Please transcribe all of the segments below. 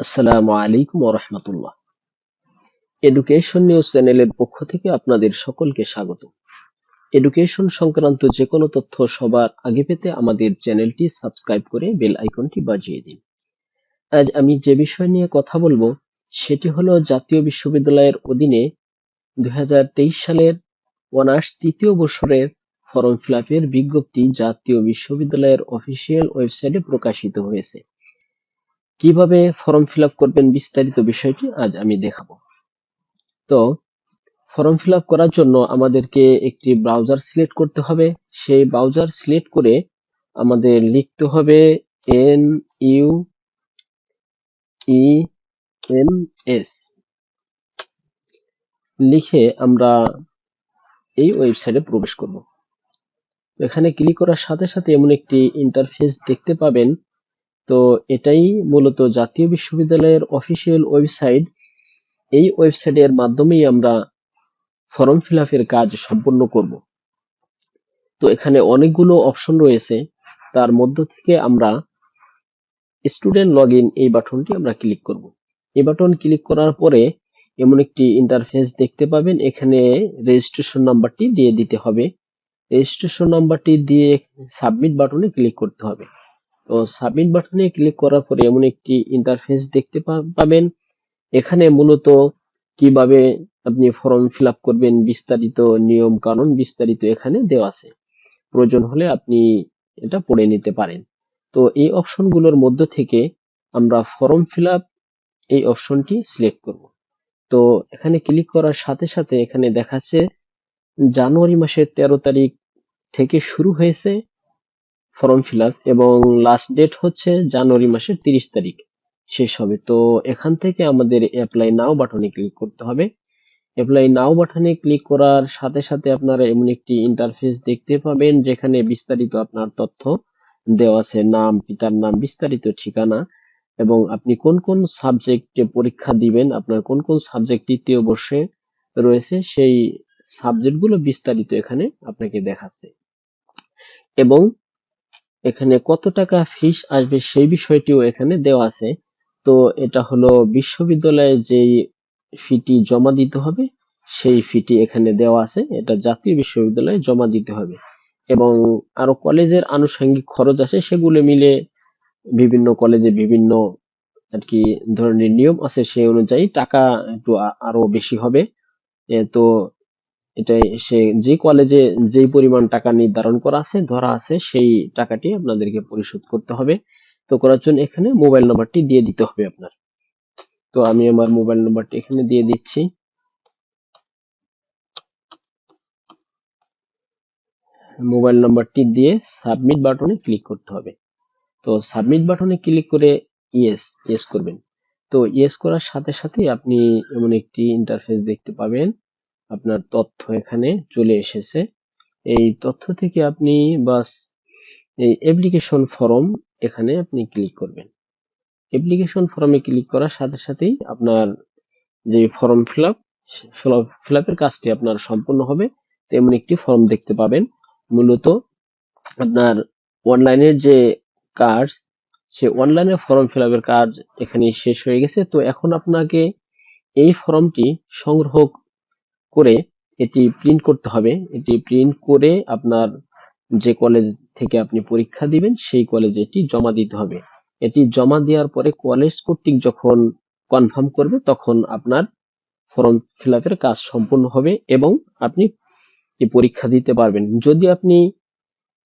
আসসালামু আলাইকুম রহমতুল্লাহ। Education news চ্যানেলের পক্ষ থেকে আপনাদের সকলকে স্বাগত। এডুকেশন সংক্রান্ত যে কোনো তথ্য সবার আগে পেতে আমাদের চ্যানেলটি সাবস্ক্রাইব করে বেল আইকনটি বাজিয়ে দিন। আজ আমি যে বিষয় নিয়ে কথা বলব, সেটি হলো জাতীয় বিশ্ববিদ্যালয়ের অধীনে দুই হাজার তেইশ সালের অনার্স তৃতীয় বছরের ফর্ম ফিল বিজ্ঞপ্তি জাতীয় বিশ্ববিদ্যালয়ের অফিসিয়াল ওয়েবসাইটে প্রকাশিত হয়েছে। কীভাবে ফর্ম ফিল করবেন বিস্তারিত বিষয়টি আজ আমি দেখাবো। তো ফর্ম ফিল করার জন্য আমাদেরকে একটি ব্রাউজার সিলেক্ট করতে হবে। সেই ব্রাউজার সিলেক্ট করে আমাদের লিখতে হবে N U E M S লিখে আমরা এই ওয়েবসাইটে প্রবেশ করব। এখানে ক্লিক করার সাথে সাথে এমন একটি ইন্টারফেস দেখতে পাবেন। তো এটাই মূলত জাতীয় বিশ্ববিদ্যালয়ের অফিসিয়াল ওয়েবসাইট। এই ওয়েবসাইটের মাধ্যমেই আমরা ফর্ম ফিল কাজ সম্পন্ন করব। তো এখানে অনেকগুলো অপশন রয়েছে। তার মধ্য থেকে আমরা স্টুডেন্ট লগ এই বাটনটি আমরা ক্লিক করব। এই বাটন ক্লিক করার পরে এমন একটি ইন্টারফেস দেখতে পাবেন। এখানে রেজিস্ট্রেশন নাম্বারটি দিয়ে দিতে হবে। রেজিস্ট্রেশন নাম্বারটি দিয়ে সাবমিট বাটনে ক্লিক করতে হবে। তো সাবমিট বাটনে ক্লিক করার পরে এমন একটি ইন্টারফেস দেখতে পাবেন। এখানে মূলত কীভাবে আপনি ফর্ম ফিল করবেন বিস্তারিত নিয়ম কানুন বিস্তারিত এখানে দেওয়া আছে। প্রয়োজন হলে আপনি এটা পড়ে নিতে পারেন। তো এই অপশনগুলোর মধ্য থেকে আমরা ফর্ম ফিল এই অপশনটি সিলেক্ট করব। তো এখানে ক্লিক করার সাথে সাথে এখানে দেখাচ্ছে, জানুয়ারি মাসের তেরো তারিখ থেকে শুরু হয়েছে। ফর্ম ফিল এবং লাস্ট ডেট হচ্ছে জানুয়ারি মাসের তিরিশ তারিখ। শেষ হবে। তো এখান থেকে আমাদের অ্যাপ্লাই নাও বাটনে ক্লিক করতে হবে। অ্যাপ্লাই নাও বাটনে ক্লিক করার সাথে সাথে আপনারা এমন একটি ইন্টারফেস দেখতে পাবেন যেখানে বিস্তারিত আপনার তথ্য দেওয়া আছে। নাম, পিতার নাম, বিস্তারিত ঠিকানা এবং আপনি কোন কোন সাবজেক্টে পরীক্ষা দিবেন, আপনার কোন কোন সাবজেক্ট তৃতীয় বর্ষে রয়েছে, সেই সাবজেক্টগুলো বিস্তারিত এখানে আপনাকে দেখাচ্ছে। এবং এখানে কত টাকা ফিস আসবে সেই বিষয়টিও এখানে দেওয়া আছে। তো এটা হলো বিশ্ববিদ্যালয়ে যেই ফিটি জমা দিতে হবে, সেই ফিটি এখানে দেওয়া আছে। এটা জাতীয় বিশ্ববিদ্যালয়ে জমা দিতে হবে। এবং আরও কলেজের আনুষঙ্গিক খরচ আছে, সেগুলো মিলে বিভিন্ন কলেজে বিভিন্ন আর কি ধরনের নিয়ম আছে সেই অনুযায়ী টাকা একটু আরও বেশি হবে। তো এটাই, সে যে কলেজে যে পরিমাণ টাকা নির্ধারণ করা আছে, ধরা আছে, সেই টাকাটি আপনাদেরকে পরিশোধ করতে হবে। তো করার জন্য এখানে মোবাইল নাম্বারটি দিয়ে দিতে হবে আপনার। তো আমি আমার মোবাইল নাম্বারটি এখানে দিয়ে দিচ্ছি। মোবাইল নাম্বারটি দিয়ে সাবমিট বাটনে ক্লিক করতে হবে। তো সাবমিট বাটনে ক্লিক করে ইয়েস ইয়েস করবেন। তো ইয়েস করার সাথে সাথে আপনি এমন একটি ইন্টারফেস দেখতে পাবেন। আপনার তথ্য এখানে চলে এসেছে। এই তথ্য থেকে আপনি বাস এই অ্যাপ্লিকেশন ফর্ম এখানে আপনি ক্লিক করবেন। অ্যাপ্লিকেশন ফর্মে ক্লিক করার সাথে সাথেই আপনার যে ফর্ম ফিল আপ ফিল আপের কাজটি আপনার সম্পূর্ণ হবে। তেমন একটি ফর্ম দেখতে পাবেন। মূলত আপনার অনলাইনের যে কাজ, সে অনলাইনে ফর্ম ফিল আপের কাজ এখানে শেষ হয়ে গেছে। তো এখন আপনাকে এই ফর্মটি সংগ্রহ করে এটি প্রিন্ট করতে হবে। এটি প্রিন্ট করে আপনার যে কলেজ থেকে আপনি পরীক্ষা দিবেন, সেই কলেজে এটি জমা দিতে হবে। এটি জমা দেওয়ার পরে কলেজ কর্তৃক যখন কনফার্ম করবে, তখন আপনার ফর্ম ফিল কাজ সম্পূর্ণ হবে এবং আপনি পরীক্ষা দিতে পারবেন। যদি আপনি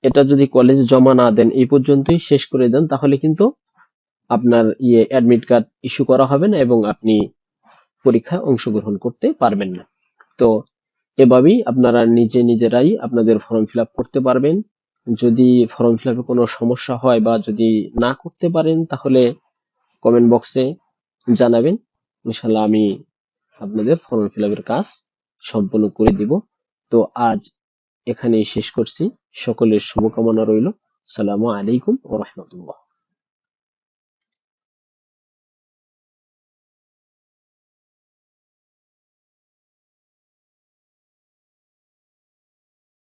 এটা যদি কলেজে জমা না দেন, এই পর্যন্তই শেষ করে দেন, তাহলে কিন্তু আপনার ইয়ে অ্যাডমিট কার্ড ইস্যু করা হবে না এবং আপনি পরীক্ষায় অংশগ্রহণ করতে পারবেন না। তো এভাবেই আপনারা নিজে নিজেরাই আপনাদের ফর্ম ফিল করতে পারবেন। যদি ফর্ম ফিল কোনো সমস্যা হয় বা যদি না করতে পারেন, তাহলে কমেন্ট বক্সে জানাবেন। ইনশাল্লাহ আমি আপনাদের ফর্ম ফিল কাজ সম্পূর্ণ করে দিব। তো আজ এখানেই শেষ করছি। সকলের শুভকামনা রইল। সালামু আলাইকুম ও রহমতুল্লাহ।